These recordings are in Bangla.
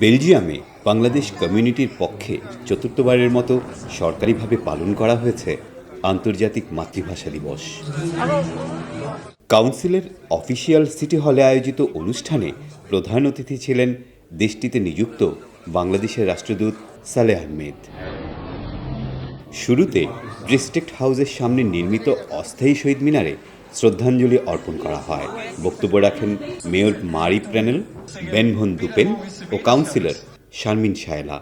বেলজিয়ামে বাংলাদেশ কমিউনিটির পক্ষে চতুর্থবারের মতো সরকারিভাবে পালন করা হয়েছে আন্তর্জাতিক মাতৃভাষা দিবস। কাউন্সিলের অফিসিয়াল সিটি হলে আয়োজিত অনুষ্ঠানে প্রধান অতিথি ছিলেন দেশটিতে নিযুক্ত বাংলাদেশের রাষ্ট্রদূত সালেহ আহমেদ। শুরুতে ডিস্ট্রিক্ট হাউসের সামনে নির্মিত অস্থায়ী শহীদ মিনারে শ্রদ্ধাঞ্জলি অর্পণ করা হয় বক্তব্য রাখেন মেয়র মারি প্যানেল বেনভন দুপেন ও কাউন্সিলর শারমিন শায়লা.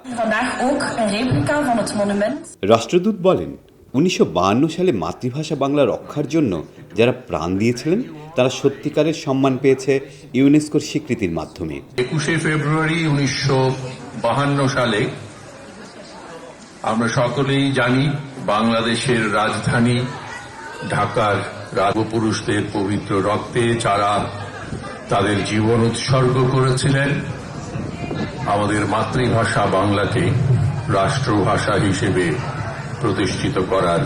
রাষ্ট্রদূত বলেন, উনিশশো সালে মাতৃভাষা বাংলা রক্ষার জন্য যারা প্রাণ দিয়েছিলেন, তারা সত্যিকারের সম্মান পেয়েছে ইউনেস্কোর স্বীকৃতির মাধ্যমে একুশে ফেব্রুয়ারি উনিশশো সালে আমরা সকলেই জানি বাংলাদেশের রাজধানী ঢাকার রাজপুরুষদের পবিত্র রক্তে যারা তাদের জীবন উৎসর্গ করেছিলেন, আমাদের মাতৃভাষা বাংলাকে রাষ্ট্রভাষা হিসেবে প্রতিষ্ঠিত করার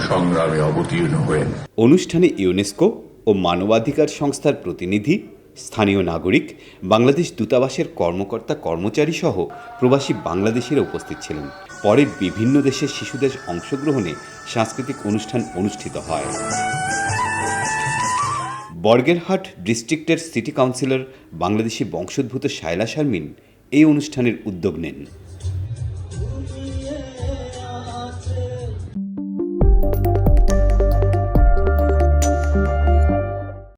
সংগ্রামে অবতীর্ণ হয়ে। অনুষ্ঠানে ইউনেস্কো ও মানবাধিকার সংস্থার প্রতিনিধি, স্থানীয় নাগরিক, বাংলাদেশ দূতাবাসের কর্মকর্তা কর্মচারী সহ প্রবাসী বাংলাদেশিরা উপস্থিত ছিলেন। পরে বিভিন্ন দেশের শিশুদের অংশগ্রহণে সাংস্কৃতিক অনুষ্ঠান অনুষ্ঠিত হয়। বর্গেরহাট ডিস্ট্রিক্টের সিটি কাউন্সিলর বাংলাদেশি বংশোদ্ভূত শায়লা শারমিন এই অনুষ্ঠানের উদ্যোগ নেন।